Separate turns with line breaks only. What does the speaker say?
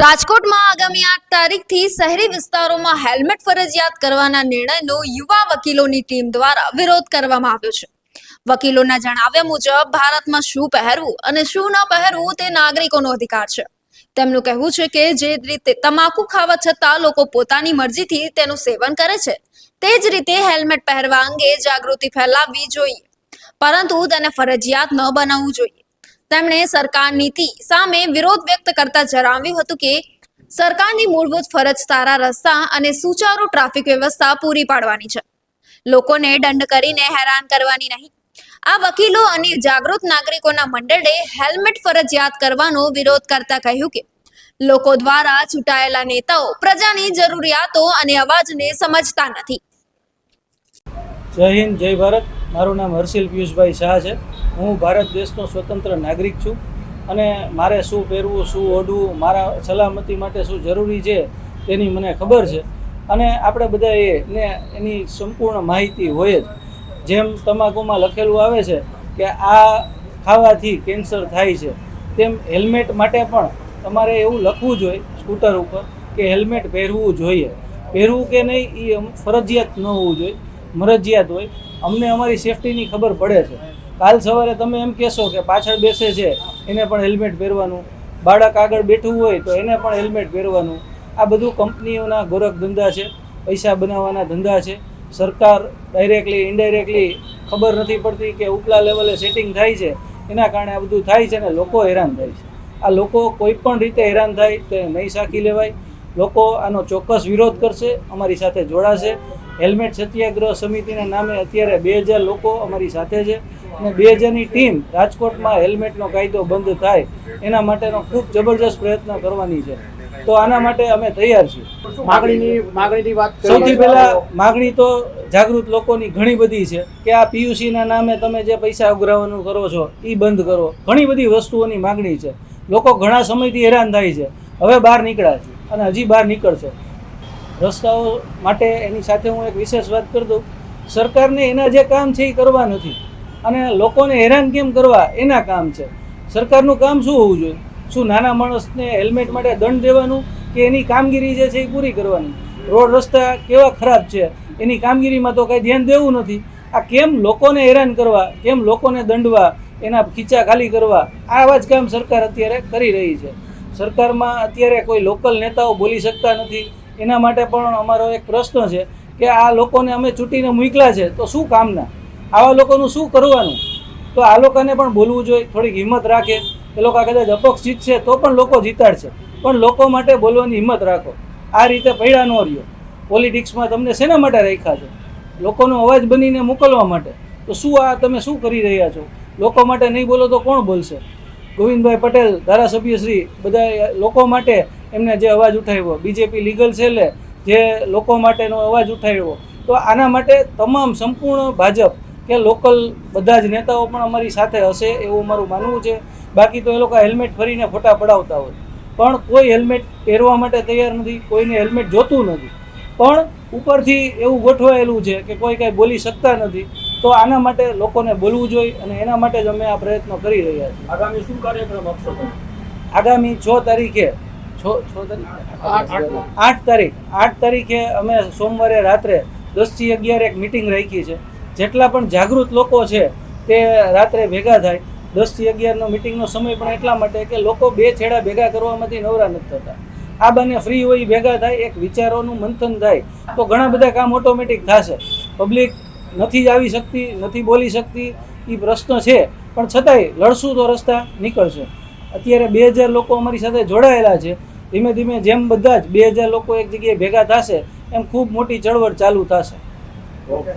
રાજકોટમાં આગામી આઠ તારીખથી શહેરી વિસ્તારોમાં હેલ્મેટ ફરજિયાત કરવાના નિર્ણયનો યુવા વકીલોની ટીમ દ્વારા વિરોધ કરવામાં આવ્યો છે. વકીલોના જણાવ્યા મુજબ, ભારતમાં શું પહેરવું અને શું ન પહેરવું તે નાગરિકોનો અધિકાર છે. તેમનું કહેવું છે કે જે રીતે તમાકુ ખાવા છતાં લોકો પોતાની મરજીથી તેનું સેવન કરે છે, તે જ રીતે હેલ્મેટ પહેરવા અંગે જાગૃતિ ફેલાવવી જોઈએ. પરંતુ તેને ફરજિયાત ન બનાવવું જોઈએ. તેમણે સરકાર નીતિ સામે વિરોધ વ્યક્ત કરતા જણાવ્યું હતું કે, સરકારની મૂળભૂત ફરજ સારા રસ્તા અને સુચારુ ટ્રાફિક વ્યવસ્થા પૂરી પાડવાની છે. લોકોને દંડ કરીને હેરાન કરવાની નહીં. આ વકીલો અને જાગૃત નાગરિકોના મંડળે હેલ્મેટ ફરજિયાત કરવાનો વિરોધ કરતા કહ્યું કે, લોકો દ્વારા ચૂંટાયેલા નેતાઓ પ્રજાની જરૂરિયાતો અને અવાજને સમજતા નથી.
જય હિન્દ, જય ભારત. મારું નામ હર્ષિલ પિયુષભાઈ શાહ છે. હું ભારત દેશનો સ્વતંત્ર નાગરિક છું અને મારે શું પહેરવું, શું ઓઢવું, મારા સલામતી માટે શું જરૂરી છે તેની મને ખબર છે. અને આપણે બધાએ ને એની સંપૂર્ણ માહિતી હોય જ. જેમ તમાકુમાં લખેલું આવે છે કે આ ખાવાથી કેન્સર થાય છે, તેમ હેલ્મેટ માટે પણ તમારે એવું લખવું જોઈએ સ્કૂટર ઉપર કે હેલ્મેટ પહેરવું જોઈએ. પહેરવું કે નહીં એ ફરજિયાત ન હોવું જોઈએ. મરજિયાત હોય, અમને અમારી સેફટીની ખબર પડે છે. કાલ સવારે તમે એમ કહેશો કે પાછળ બેસે છે, એને પણ હેલ્મેટ પહેરવાનું. બાળક આગળ બેઠું હોય તો એને પણ હેલ્મેટ પહેરવાનું. આ બધું કંપનીઓના ગોરખ ધંધા છે, પૈસા બનાવવાના ધંધા છે. સરકાર ડાયરેક્ટલી ઇનડાયરેક્ટલી ખબર નથી પડતી કે ઉપલા લેવલે સેટિંગ થાય છે. એના કારણે આ બધું થાય છે ને લોકો હેરાન થાય છે. આ લોકો કોઈ પણ રીતે હેરાન થાય તો નહીં સાકી લેવાય. લોકો આનો ચોક્કસ વિરોધ કરશે, અમારી સાથે જોડાશે. હેલ્મેટ સત્યાગ્રહ સમિતિના નામે અત્યારે બે હજાર લોકો અમારી સાથે છે અને બે હજારની ટીમ રાજકોટમાં હેલ્મેટનો કાયદો બંધ થાય એના માટેનો ખૂબ જબરજસ્ત પ્રયત્ન કરવાની છે. તો આના માટે અમે તૈયાર છીએ.
માગણીની માગણીની વાત
સૌથી પહેલાં માગણી તો જાગૃત લોકોની ઘણી બધી છે કે આ પીયુસીના નામે તમે જે પૈસા ઉઘરાવવાનું કરો છો એ બંધ કરો. ઘણી બધી વસ્તુઓની માગણી છે. લોકો ઘણા સમયથી હેરાન થાય છે. હવે બહાર નીકળ્યા છે અને હજી બહાર નીકળશે. રસ્તાઓ માટે એની સાથે હું એક વિશેષ વાત કરી દઉં. સરકારને એના જે કામ છે એ કરવા નથી. અને લોકોને હેરાન કેમ કરવા? એના કામ છે. સરકારનું કામ શું હોવું જોઈએ? શું નાના માણસને હેલ્મેટ માટે દંડ દેવાનું કે એની કામગીરી જે છે એ પૂરી કરવાની? રોડ રસ્તા કેવા ખરાબ છે? એની કામગીરીમાં તો કાંઈ ધ્યાન દેવું નથી. આ કેમ લોકોને હેરાન કરવા? કેમ લોકોને દંડવા? એના ખીચા ખાલી કરવા? આવા જ કામ સરકાર અત્યારે કરી રહી છે. સરકારમાં અત્યારે કોઈ લોકલ નેતાઓ બોલી શકતા નથી. એના માટે પણ અમારો એક પ્રશ્ન છે કે આ લોકોને અમે ચૂંટીને મૂકલા છે, તો શું કામના? આવા લોકોનું શું કરવાનું? તો આ લોકોને પણ બોલવું જોઈએ, થોડીક હિંમત રાખે. એ લોકો કદાચ અપક્ષ જીતશે, તો પણ લોકો જીતાડશે. પણ લોકો માટે બોલવાની હિંમત રાખો. આ રીતે પૈડા ન રહ્યો. પોલિટિક્સમાં તમને શેના માટે રાખ્યા છે? લોકોનો અવાજ બનીને મોકલવા માટે. તો શું આ તમે શું કરી રહ્યા છો? લોકો માટે નહીં બોલો તો કોણ બોલશે? ગોવિંદભાઈ પટેલ, ધારાસભ્ય શ્રી બધા લોકો માટે એમને જે અવાજ ઉઠાવ્યો. બીજેપી લીગલ સેલે જે લોકો માટેનો અવાજ ઉઠાવ્યો. તો આના માટે તમામ સંપૂર્ણ ભાજપ કે લોકલ બધા જ નેતાઓ પણ અમારી સાથે હશે એવું અમારું માનવું છે. બાકી તો એ લોકો હેલ્મેટ ફરીને ફોટા પડાવતા હોય. પણ કોઈ હેલ્મેટ પહેરવા માટે તૈયાર નથી કોઈને હેલ્મેટ જોતું નથી. પણ ઉપરથી એવું ગોઠવાયેલું છે કે કોઈ કાંઈ બોલી શકતા નથી તો આના માટે લોકોને બોલવું જોઈએ અને એના માટે જ અમે આ પ્રયત્નો કરી રહ્યા છીએ.
આગામી શું કાર્યક્રમ આપશો
આગામી છ તારીખે છ છ તારીખ
આઠ.
તારીખ. આઠ તારીખે અમે સોમવારે રાત્રે દસથી અગિયાર એક મિટિંગ રાખી છે. જેટલા પણ જાગૃત લોકો છે, તે રાત્રે ભેગા થાય. દસથી અગિયારનો મિટિંગનો સમય પણ એટલા માટે કે લોકો બે છેડા ભેગા કરવામાંથી નવરા નથી થતા. આ બંને ફ્રી હોય ભેગા થાય, એક વિચારોનું મંથન થાય, તો ઘણા બધા કામ ઓટોમેટિક થશે. પબ્લિક નથી આવી શકતી, નથી બોલી શકતી એ પ્રશ્ન છે. પણ છતાંય લડશું તો રસ્તા નીકળશે. અત્યારે બે હજાર લોકો અમારી સાથે જોડાયેલા છે. ધીમે ધીમે જેમ બધા જ બે હજાર લોકો એક જગ્યાએ ભેગા થશે, એમ ખૂબ મોટી ચળવળ ચાલુ થશે.
ઓકે